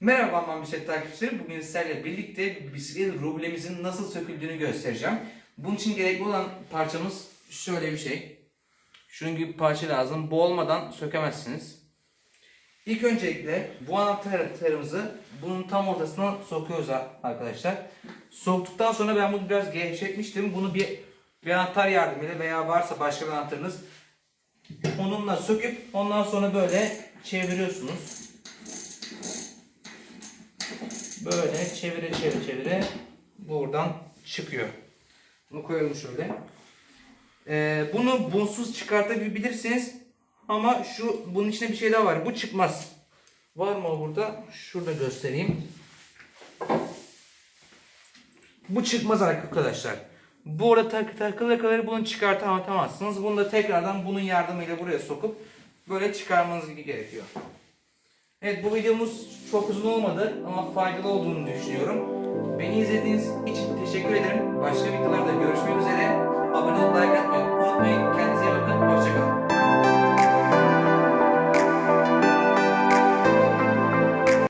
Merhaba ben bisiklet takipçileri. Bugün sizlerle birlikte bisiklet rublemizin nasıl söküldüğünü göstereceğim. Bunun için gerekli olan parçamız şöyle bir şey. Şunun gibi bir parça lazım. Bu olmadan sökemezsiniz. İlk öncelikle bu anahtarımızı bunun tam ortasına sokuyoruz arkadaşlar. Soktuktan sonra ben bunu biraz gevşetmiştim. Bunu bir, bir anahtar yardımıyla veya varsa başka bir anahtarınız onunla söküp ondan sonra böyle çeviriyorsunuz. Böyle çevire çevire çevire buradan çıkıyor. Bunu koyalım şöyle. Ee, bunu bunsuz çıkartabilirsiniz ama şu bunun içinde bir şey daha var. Bu çıkmaz. Var mı burada? Şurada göstereyim. Bu çıkmaz arkadaşlar. Bu arada tak takılı kadar bunu çıkartamazsınız. Bunu da tekrardan bunun yardımıyla buraya sokup böyle çıkarmanız gerekiyor. Evet bu videomuz çok uzun olmadı ama faydalı olduğunu düşünüyorum. Beni izlediğiniz için teşekkür ederim. Başka videolarda görüşmek